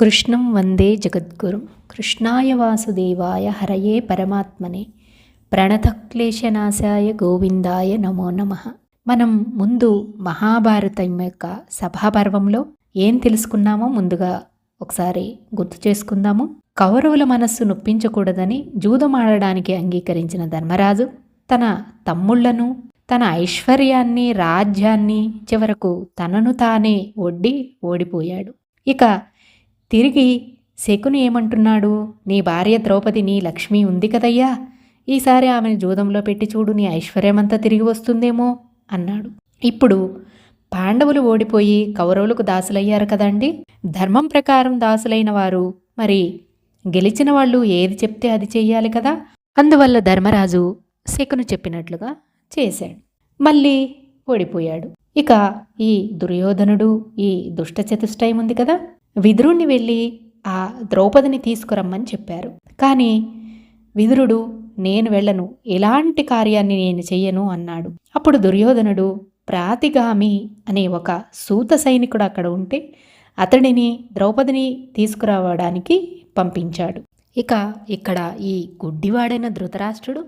కృష్ణం వందే జగద్గురు. కృష్ణాయ వాసుదేవాయ హరయే పరమాత్మనే. ప్రణతక్లేశనాశాయ గోవిందాయ నమో నమ. మనం ముందు మహాభారతం యొక్క సభాపర్వంలో ఏం తెలుసుకున్నామో ముందుగా ఒకసారి గుర్తు చేసుకుందాము. కౌరవుల మనస్సు నొప్పించకూడదని జూదమాడడానికి అంగీకరించిన ధర్మరాజు తన తమ్ముళ్ళను తన ఐశ్వర్యాన్ని రాజ్యాన్ని చివరకు తనను తానే ఒడ్డి ఓడిపోయాడు. ఇక తిరిగి శకుని ఏమంటున్నాడు? నీ భార్య ద్రౌపది నీ లక్ష్మి ఉంది కదయ్యా. ఈసారి ఆమెను జూదంలో పెట్టి చూడు నీ ఐశ్వర్యమంతా తిరిగి వస్తుందేమో అన్నాడు. ఇప్పుడు పాండవులు ఓడిపోయి కౌరవులకు దాసులయ్యారు కదండి? ధర్మం ప్రకారం దాసులైన వారు మరి గెలిచిన వాళ్ళు ఏది చెప్తే అది చెయ్యాలి కదా? అందువల్ల ధర్మరాజు శకును చెప్పినట్లుగా చేశాడు. మళ్ళీ ఓడిపోయాడు. ఇక ఈ దుర్యోధనుడు ఈ దుష్ట చతుష్టయం ఉంది కదా? విదురుణ్ణి వెళ్ళి ఆ ద్రౌపదిని తీసుకురమ్మని చెప్పారు. కానీ విదురుడు నేను వెళ్ళను. ఎలాంటి కార్యాన్ని నేను చెయ్యను అన్నాడు. అప్పుడు దుర్యోధనుడు ప్రాతిగామి అనే ఒక సూత సైనికుడు అక్కడ ఉంటే అతడిని ద్రౌపదిని తీసుకురావడానికి పంపించాడు. ఇక ఇక్కడ ఈ గుడ్డివాడైన ధృతరాష్ట్రుడు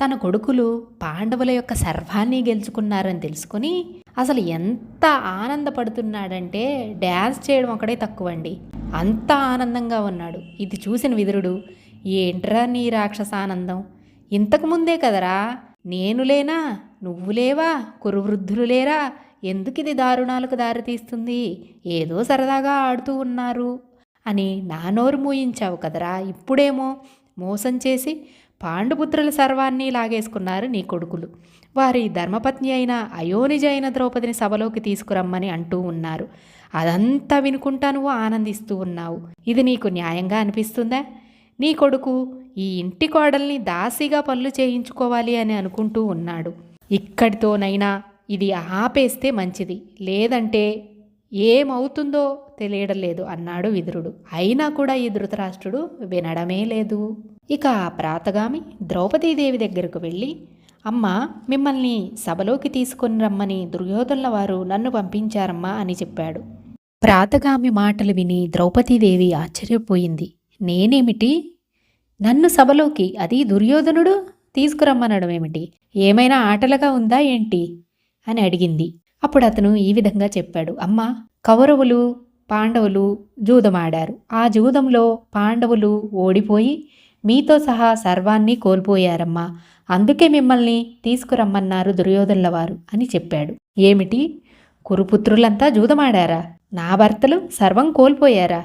తన కొడుకులు పాండవుల యొక్క సర్వాన్ని గెలుచుకున్నారని తెలుసుకొని అసలు ఎంత ఆనందపడుతున్నాడంటే డ్యాన్స్ చేయడం ఒకడే తక్కువండి. అంత ఆనందంగా ఉన్నాడు. ఇది చూసిన విదురుడు ఏంట్రా నీ రాక్షస ఆనందం ఇంతకుముందే కదరా? నేను లేనా? నువ్వు లేవా? కురువృద్ధులు లేరా? ఎందుకు ఇది దారుణాలకు దారితీస్తుంది ఏదో సరదాగా ఆడుతూ ఉన్నారు అని నా నోరు మూయించావు కదరా. ఇప్పుడేమో మోసం చేసి పాండుపుత్రుల సర్వాన్ని లాగేసుకున్నారు నీ కొడుకులు. వారి ధర్మపత్ని అయిన అయోనిజ అయిన ద్రౌపదిని సభలోకి తీసుకురమ్మని అంటూ ఉన్నారు. అదంతా వినుకుంటా నువ్వు ఆనందిస్తూ ఉన్నావు. ఇది నీకు న్యాయంగా అనిపిస్తుందా? నీ కొడుకు ఈ ఇంటి కోడల్ని దాసిగా పనులు చేయించుకోవాలి అని అనుకుంటూ ఉన్నాడు. ఇక్కడితోనైనా ఇది ఆపేస్తే మంచిది. లేదంటే ఏమవుతుందో తెలియడం లేదు అన్నాడు విదురుడు. అయినా కూడా ఈ ధృతరాష్ట్రుడు వినడమే లేదు. ఇక ఆ ప్రాతగామి ద్రౌపదీదేవి దగ్గరకు వెళ్ళి అమ్మ మిమ్మల్ని సభలోకి తీసుకొని రమ్మని దుర్యోధనుల వారు నన్ను పంపించారమ్మా అని చెప్పాడు. ప్రాతగామి మాటలు విని ద్రౌపదీదేవి ఆశ్చర్యపోయింది. నేనేమిటి? నన్ను సభలోకి అది దుర్యోధనుడు తీసుకురమ్మనడం ఏమిటి ఏమైనా ఆటలుగా ఉందా ఏంటి? అని అడిగింది. అప్పుడు అతను ఈ విధంగా చెప్పాడు. అమ్మ కౌరవులు పాండవులు జూదమాడారు. ఆ జూదంలో పాండవులు ఓడిపోయి మీతో సహా సర్వాన్ని కోల్పోయారమ్మా. అందుకే మిమ్మల్ని తీసుకురమ్మన్నారు దుర్యోధనులవారు అని చెప్పాడు. ఏమిటి? కురుపుత్రులంతా జూదమాడారా? నా భర్తలు సర్వం కోల్పోయారా?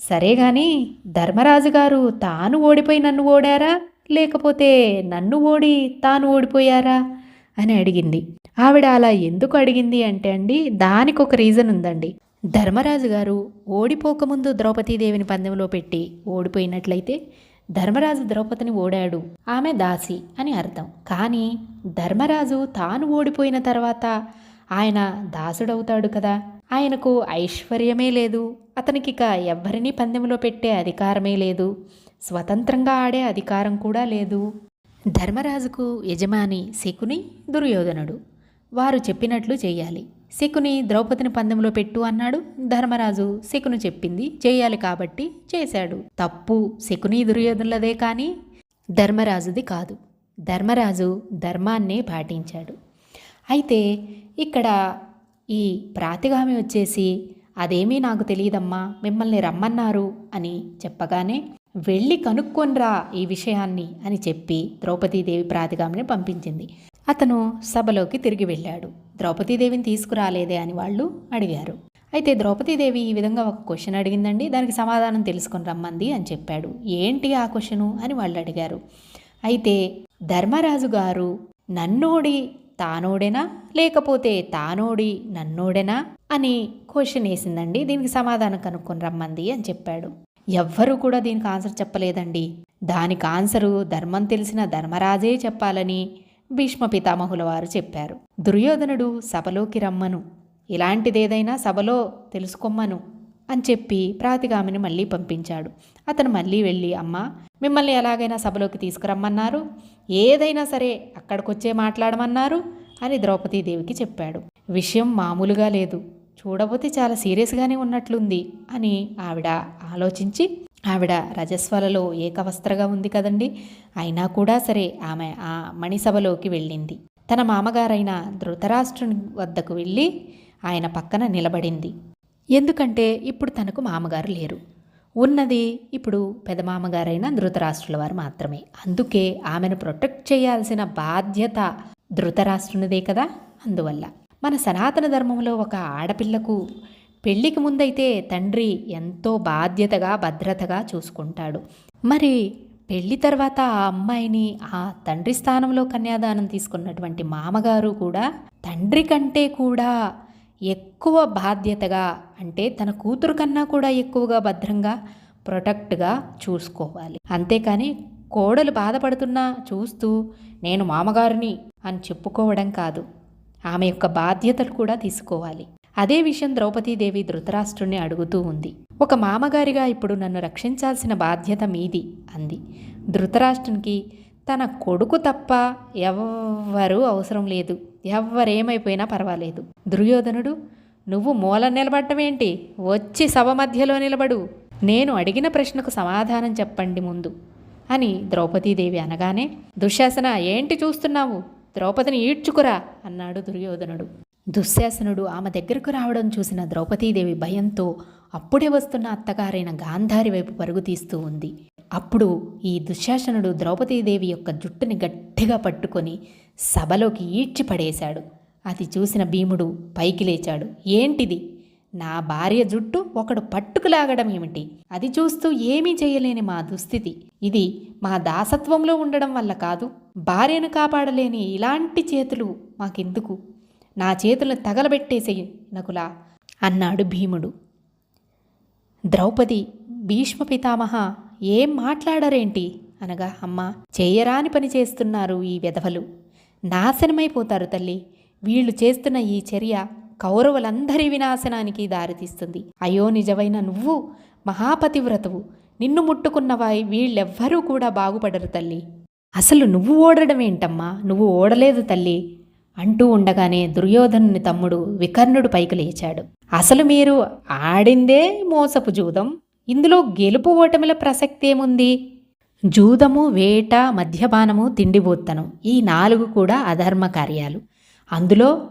సరే గాని ధర్మరాజు గారు తాను ఓడిపోయి నన్ను ఓడారా? లేకపోతే నన్ను ఓడి తాను ఓడిపోయారా? అని అడిగింది. ఆవిడ అలా ఎందుకు అడిగింది అంటే అండి దానికి ఒక రీజన్ ఉందండి. ధర్మరాజు గారు ఓడిపోకముందు ద్రౌపదీదేవిని పందెంలో పెట్టి ఓడిపోయినట్లయితే ధర్మరాజు ద్రౌపదిని ఓడాడు. ఆమె దాసి అని అర్థం. కానీ ధర్మరాజు తాను ఓడిపోయిన తర్వాత ఆయన దాసుడవుతాడు కదా? ఆయనకు ఐశ్వర్యమే లేదు. అతనికి ఇక ఎవ్వరినీ పందెంలో పెట్టే అధికారమే లేదు. స్వతంత్రంగా ఆడే అధికారం కూడా లేదు. ధర్మరాజుకు యజమాని శకుని దుర్యోధనుడు. వారు చెప్పినట్లు చేయాలి. శకుని ద్రౌపదిని పందెంలో పెట్టు అన్నాడు. ధర్మరాజు శకును చెప్పింది. చేయాలి కాబట్టి చేశాడు. తప్పు శకుని దుర్యోధనులదే కానీ ధర్మరాజుది కాదు. ధర్మరాజు ధర్మాన్నే పాటించాడు. అయితే ఇక్కడ ఈ ప్రాతిగామి వచ్చేసి అదేమీ నాకు తెలియదమ్మా మిమ్మల్ని రమ్మన్నారు అని చెప్పగానే వెళ్ళి కనుక్కొనిరా ఈ విషయాన్ని అని చెప్పి ద్రౌపదీదేవి ప్రాతిగామిని పంపించింది. అతను సభలోకి తిరిగి వెళ్ళాడు. ద్రౌపదీదేవిని తీసుకురాలేదే అని వాళ్ళు అడిగారు. అయితే ద్రౌపదీదేవి ఈ విధంగా ఒక క్వశ్చన్ అడిగిందండి. దానికి సమాధానం తెలుసుకొని రమ్మంది అని చెప్పాడు. ఏంటి ఆ క్వశ్చను అని వాళ్ళు అడిగారు. అయితే ధర్మరాజు గారు నన్నోడి తానోడేనా? లేకపోతే తానోడి నన్నోడేనా? అని క్వశ్చన్ వేసిందండి. దీనికి సమాధానం కనుక్కొని రమ్మంది అని చెప్పాడు. ఎవ్వరూ కూడా దీనికి ఆన్సర్ చెప్పలేదండి. దానికి ఆన్సరు ధర్మం తెలిసిన ధర్మరాజే చెప్పాలని భీష్మ పితామహుల వారు చెప్పారు. దుర్యోధనుడు సభలోకి రమ్మను. ఇలాంటిదేదైనా సభలో తెలుసుకోమ్మను అని చెప్పి ప్రాతిగామిని మళ్ళీ పంపించాడు. అతను మళ్ళీ వెళ్ళి అమ్మ మిమ్మల్ని ఎలాగైనా సభలోకి తీసుకురమ్మన్నారు. ఏదైనా సరే అక్కడికొచ్చే మాట్లాడమన్నారు అని ద్రౌపదీదేవికి చెప్పాడు. విషయం మామూలుగా లేదు. చూడబోతే చాలా సీరియస్గానే ఉన్నట్లుంది అని ఆవిడ ఆలోచించి ఆవిడ రజస్వలలో ఏకవస్త్రగా ఉంది కదండి. అయినా కూడా సరే ఆమె ఆ మణిసభలోకి వెళ్ళింది. తన మామగారైన ధృతరాష్ట్రుని వద్దకు వెళ్ళి ఆయన పక్కన నిలబడింది. ఎందుకంటే ఇప్పుడు తనకు మామగారు లేరు. ఉన్నది ఇప్పుడు పెదమామగారైన ధృతరాష్ట్రుల వారు మాత్రమే. అందుకే ఆమెను ప్రొటెక్ట్ చేయాల్సిన బాధ్యత ధృతరాష్ట్రునిదే కదా. అందువల్ల మన సనాతన ధర్మంలో ఒక ఆడపిల్లకు పెళ్ళికి ముందైతే తండ్రి ఎంతో బాధ్యతగా భద్రతగా చూసుకుంటాడు. మరి పెళ్ళి తర్వాత ఆ అమ్మాయిని ఆ తండ్రి స్థానంలో కన్యాదానం తీసుకున్నటువంటి మామగారు కూడా తండ్రి కంటే కూడా ఎక్కువ బాధ్యతగా అంటే తన కూతురు కన్నా కూడా ఎక్కువగా భద్రంగా ప్రొటెక్ట్గా చూసుకోవాలి. అంతేకాని కోడలు బాధపడుతున్నా చూస్తూ నేను మామగారిని అని చెప్పుకోవడం కాదు. ఆమె యొక్క బాధ్యతలు కూడా తీసుకోవాలి. అదే విషయం ద్రౌపదీదేవి ధృతరాష్ట్రుణ్ణి అడుగుతూ ఉంది. ఒక మామగారిగా ఇప్పుడు నన్ను రక్షించాల్సిన బాధ్యత మీది అంది. ధృతరాష్ట్రునికి తన కొడుకు తప్ప ఎవ్వరూ అవసరం లేదు. ఎవ్వరేమైపోయినా పర్వాలేదు. దుర్యోధనుడు నువ్వు మూల నిలబడటమేంటి వచ్చి సభ మధ్యలో నిలబడు. నేను అడిగిన ప్రశ్నకు సమాధానం చెప్పండి ముందు అని ద్రౌపదీదేవి అనగానే దుశ్శాసన ఏంటి చూస్తున్నావు? ద్రౌపదిని ఈడ్చుకురా అన్నాడు దుర్యోధనుడు. దుశ్శాసనుడు ఆమె దగ్గరకు రావడం చూసిన ద్రౌపదీదేవి భయంతో అప్పుడే వస్తున్న అత్తగారైన గాంధారి వైపు పరుగు తీస్తూ ఉంది. అప్పుడు ఈ దుశ్శాసనుడు ద్రౌపదీదేవి యొక్క జుట్టుని గట్టిగా పట్టుకొని సభలోకి ఈడ్చి పడేశాడు. అది చూసిన భీముడు పైకి లేచాడు. ఏంటిది? నా భార్య జుట్టు ఒకడు పట్టుకులాగడం ఏమిటి? అది చూస్తూ ఏమీ చేయలేని మా దుస్థితి. ఇది మా దాసత్వంలో ఉండడం వల్ల కాదు. భార్యను కాపాడలేని ఇలాంటి చేతులు మాకెందుకు? నా చేతులను తగలబెట్టేసేయి నకులా అన్నాడు భీముడు. ద్రౌపది భీష్మ పితామహ ఏం మాట్లాడరేంటి? అనగా అమ్మ చేయరాని పని చేస్తున్నారు ఈ వెధవలు. నాశనమైపోతారు తల్లి. వీళ్ళు చేస్తున్న ఈ చర్య కౌరవులందరి వినాశనానికి దారితీస్తుంది. అయ్యో నిజమైన నువ్వు మహాపతివ్రతవు. నిన్ను ముట్టుకున్నవాయి వీళ్ళెవ్వరూ కూడా బాగుపడరు తల్లి. అసలు నువ్వు ఓడడం ఏంటమ్మా నువ్వు ఓడలేదు తల్లి. అంటూ ఉండగానే దుర్యోధనుని తమ్ముడు వికర్ణుడు పైకి లేచాడు. అసలు మీరు ఆడిందే మోసపు జూదం? ఇందులో గెలుపు ఓటమిల ప్రసక్తి ఏముంది జూదము వేట మద్యపానము తిండిబోత్తనం ఈ నాలుగు కూడా అధర్మ కార్యాలు. అందులో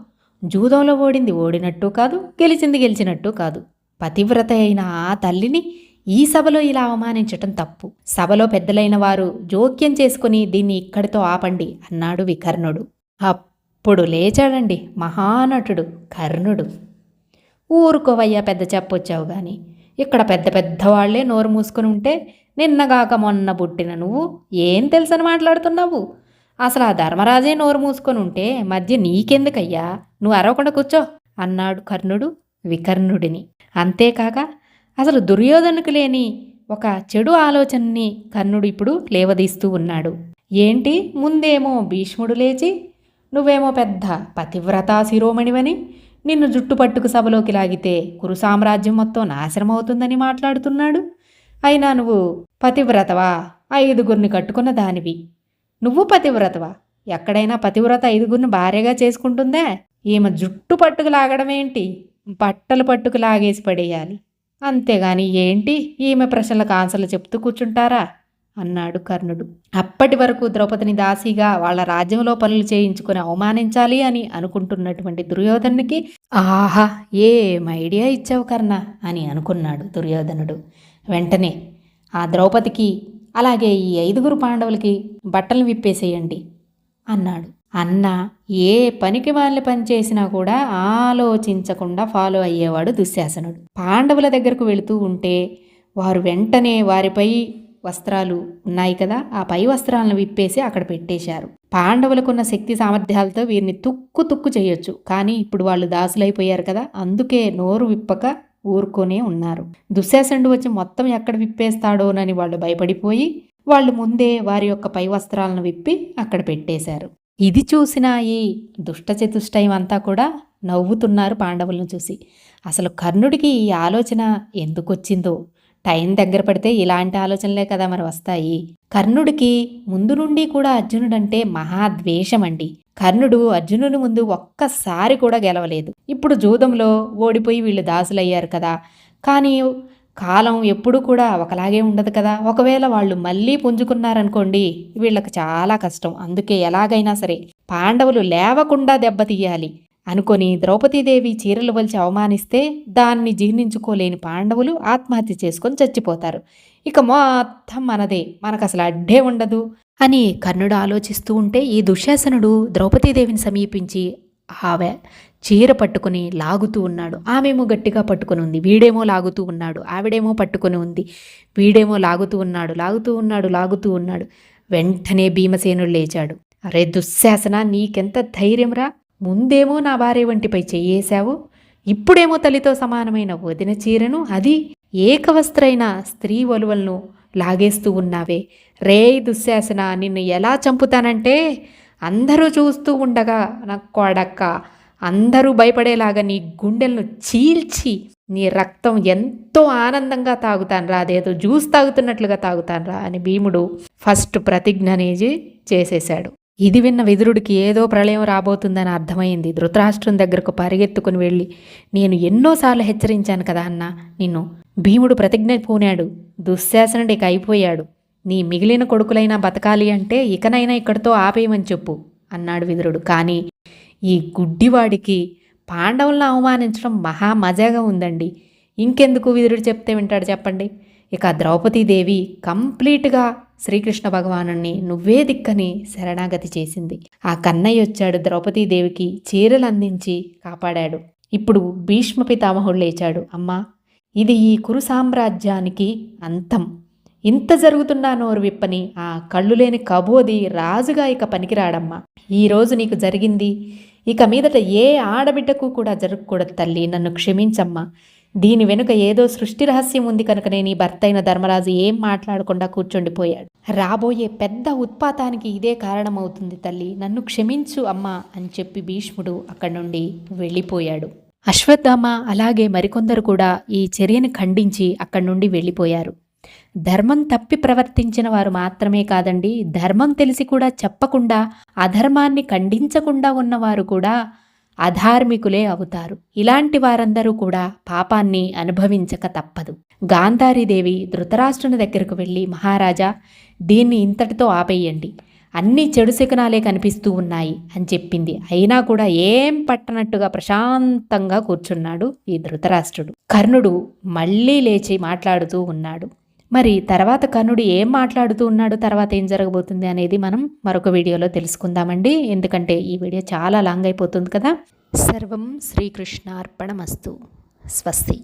జూదంలో ఓడింది ఓడినట్టు కాదు గెలిచింది గెలిచినట్టు కాదు. పతివ్రత అయిన ఆ తల్లిని ఈ సభలో ఇలా అవమానించటం తప్పు. సభలో పెద్దలైన వారు జోక్యం చేసుకుని దీన్ని ఇక్కడితో ఆపండి అన్నాడు వికర్ణుడు. ఇప్పుడు లేచాడండి మహానటుడు కర్ణుడు. ఊరుకోవయ్యా పెద్ద చెప్పొచ్చావు కానీ ఇక్కడ పెద్ద పెద్ద వాళ్ళే నోరు మూసుకుని ఉంటే నిన్నగాక మొన్న పుట్టిన నువ్వు ఏం తెలుసని మాట్లాడుతున్నావు? అసలు ఆ ధర్మరాజే నోరు మూసుకొని ఉంటే మధ్య నీకెందుకయ్యా? నువ్వు అరవకుండా కూర్చో అన్నాడు కర్ణుడు వికర్ణుడిని. అంతేకాక అసలు దుర్యోధనుకు లేని ఒక చెడు ఆలోచనని కర్ణుడు ఇప్పుడు లేవదీస్తూ ఉన్నాడు. ఏంటి? ముందేమో భీష్ముడు లేచి నువ్వేమో పెద్ద పతివ్రతా శిరోమణివని నిన్ను జుట్టు పట్టుకు సభలోకి లాగితే కురు సామ్రాజ్యం మొత్తం నాశనం అవుతుందని మాట్లాడుతున్నాడు. అయినా నువ్వు పతివ్రతవా? ఐదుగురిని కట్టుకున్న దానివి. నువ్వు పతివ్రతవా? ఎక్కడైనా పతివ్రత ఐదుగురిని భార్యగా చేసుకుంటుందా? ఈమె జుట్టు పట్టుకు లాగడమేంటి? బట్టలు పట్టుకు లాగేసి పడేయాలి. అంతేగాని ఏంటి? ఈమె ప్రశ్నలకు ఆన్సర్లు చెప్తూ కూర్చుంటారా? అన్నాడు కర్ణుడు. అప్పటి వరకు ద్రౌపదిని దాసిగా వాళ్ళ రాజ్యంలో పనులు చేయించుకుని అవమానించాలి అని అనుకుంటున్నటువంటి దుర్యోధనునికి ఆహా ఏం ఐడియా ఇచ్చావు కర్ణ? అని అనుకున్నాడు దుర్యోధనుడు. వెంటనే ఆ ద్రౌపదికి అలాగే ఈ ఐదుగురు పాండవులకి బట్టలు విప్పేసేయండి అన్నాడు. అన్న ఏ పనికి వాళ్ళని పని చేసినా కూడా ఆలోచించకుండా ఫాలో అయ్యేవాడు దుశ్శాసనుడు. పాండవుల దగ్గరకు వెళుతూ ఉంటే వారు వెంటనే వారిపై వస్త్రాలు ఉన్నాయి కదా ఆ పై వస్త్రాలను విప్పేసి అక్కడ పెట్టేశారు. పాండవులకున్న శక్తి సామర్థ్యాలతో వీరిని తుక్కు తుక్కు చేయొచ్చు. కానీ ఇప్పుడు వాళ్ళు దాసులైపోయారు కదా అందుకే నోరు విప్పక ఊరుకొనే ఉన్నారు. దుశ్శాసనుడు వచ్చి మొత్తం ఎక్కడ విప్పేస్తాడోనని వాళ్ళు భయపడిపోయి వాళ్ళు ముందే వారి యొక్క పై వస్త్రాలను విప్పి అక్కడ పెట్టేశారు. ఇది చూసిన ఈ దుష్టచతుష్టయం అంతా కూడా నవ్వుతున్నారు పాండవులను చూసి. అసలు కర్ణుడికి ఈ ఆలోచన ఎందుకొచ్చిందో టైం దగ్గర పడితే ఇలాంటి ఆలోచనలే కదా మరి వస్తాయి. కర్ణుడికి ముందు నుండి కూడా అర్జునుడంటే మహాద్వేషమండి కర్ణుడు అర్జునుని ముందు ఒక్కసారి కూడా గెలవలేదు. ఇప్పుడు జూదంలో ఓడిపోయి వీళ్ళు దాసులయ్యారు కదా. కానీ కాలం ఎప్పుడూ కూడా ఒకలాగే ఉండదు కదా. ఒకవేళ వాళ్ళు మళ్ళీ పుంజుకున్నారనుకోండి వీళ్ళకి చాలా కష్టం. అందుకే ఎలాగైనా సరే పాండవులు లేవకుండా దెబ్బతీయాలి. అనుకొని ద్రౌపదీదేవి చీరలు వలిచి అవమానిస్తే దాన్ని జీర్ణించుకోలేని పాండవులు ఆత్మహత్య చేసుకొని చచ్చిపోతారు. ఇక మొత్తం మనదే మనకు అసలు అడ్డే ఉండదు. అని కర్ణుడు ఆలోచిస్తూ ఉంటే ఈ దుశ్శాసనుడు ద్రౌపదీదేవిని సమీపించి ఆమె చీర పట్టుకుని లాగుతూ ఉన్నాడు. ఆమెమో గట్టిగా పట్టుకుని ఉంది వీడేమో లాగుతూ ఉన్నాడు ఆవిడేమో పట్టుకుని ఉంది వీడేమో లాగుతూ ఉన్నాడు లాగుతూ ఉన్నాడు లాగుతూ ఉన్నాడు. వెంటనే భీమసేనుడు లేచాడు. అరే దుశ్శాసన నీకెంత ధైర్యంరా? ముందేమో నా భార్య వంటిపై చెయ్యేశావు ఇప్పుడేమో తల్లితో సమానమైన వదిన చీరను అది ఏకవస్త్రైన స్త్రీ ఒలువలను లాగేస్తూ ఉన్నావే. రే దుశ్శాసన నిన్ను ఎలా చంపుతానంటే అందరూ చూస్తూ ఉండగా నా కొడక్క అందరూ భయపడేలాగా నీ గుండెలను చీల్చి నీ రక్తం ఎంతో ఆనందంగా తాగుతానురా అదేదో జ్యూస్ తాగుతున్నట్లుగా తాగుతానురా అని భీముడు ఫస్ట్ ప్రతిజ్ఞ అనేది చేసేశాడు. ఇది విన్న విదురుడికి ఏదో ప్రళయం రాబోతుందని అర్థమైంది. ధృతరాష్ట్రం దగ్గరకు పరిగెత్తుకుని వెళ్ళి నేను ఎన్నోసార్లు హెచ్చరించాను కదా అన్న నిన్ను భీముడు ప్రతిజ్ఞ పూనాడు దుశ్శాసనుడికి అయిపోయాడు. నీ మిగిలిన కొడుకులైనా బతకాలి అంటే ఇకనైనా ఇక్కడితో ఆపేయమని చెప్పు అన్నాడు విదురుడు. కానీ ఈ గుడ్డివాడికి పాండవులను అవమానించడం మహా మజాగా ఉందండి. ఇంకెందుకు విదురుడు చెప్తే వింటాడు చెప్పండి. ఇక ద్రౌపదీదేవి కంప్లీట్గా శ్రీకృష్ణ భగవానుణ్ణి నువ్వే దిక్కని శరణాగతి చేసింది. ఆ కన్నయ్య వచ్చాడు ద్రౌపదీదేవికి చీరలు అందించి కాపాడాడు. ఇప్పుడు భీష్మ పితామహుడు లేచాడు. అమ్మా ఇది ఈ కురు సామ్రాజ్యానికి అంతం. ఇంత జరుగుతున్నా నోరు విప్పని ఆ కళ్ళు లేని కబోది రాజుగా ఇక పనికిరాడమ్మా. ఈరోజు నీకు జరిగింది. ఇక మీదట ఏ ఆడబిడ్డకు కూడా జరగకూడదు తల్లి. నన్ను క్షమించమ్మా. దీని వెనుక ఏదో సృష్టి రహస్యం ఉంది కనుకనే నీ భర్తైన ధర్మరాజు ఏం మాట్లాడకుండా కూర్చుండిపోయాడు. రాబోయే పెద్ద ఉత్పాతానికి ఇదే కారణమవుతుంది తల్లి. నన్ను క్షమించు అమ్మా అని చెప్పి భీష్ముడు అక్కడి నుండి వెళ్ళిపోయాడు. అశ్వత్థామ అలాగే మరికొందరు కూడా ఈ చర్యని ఖండించి అక్కడి నుండి వెళ్ళిపోయారు. ధర్మం తప్పి ప్రవర్తించిన వారు మాత్రమే కాదండి ధర్మం తెలిసి కూడా చెప్పకుండా అధర్మాన్ని ఖండించకుండా ఉన్నవారు కూడా అధార్మికులే అవుతారు. ఇలాంటి వారందరూ కూడా పాపాన్ని అనుభవించక తప్పదు. గాంధారీదేవి ధృతరాష్ట్రుని దగ్గరకు వెళ్ళి మహారాజా దీన్ని ఇంతటితో ఆపేయండి. అన్ని చెడు శకునాలే కనిపిస్తూ ఉన్నాయి అని చెప్పింది. అయినా కూడా ఏం పట్టనట్టుగా ప్రశాంతంగా కూర్చున్నాడు ఈ ధృతరాష్ట్రుడు. కర్ణుడు మళ్ళీ లేచి మాట్లాడుతూ ఉన్నాడు. మరి తర్వాత కర్ణుడు ఏం మాట్లాడుతూ ఉన్నాడు? తర్వాత ఏం జరగబోతుంది అనేది మనం మరొక వీడియోలో తెలుసుకుందామండి. ఎందుకంటే ఈ వీడియో చాలా లాంగ్ అయిపోతుంది కదా. సర్వం శ్రీకృష్ణార్పణమస్తు. స్వస్తి.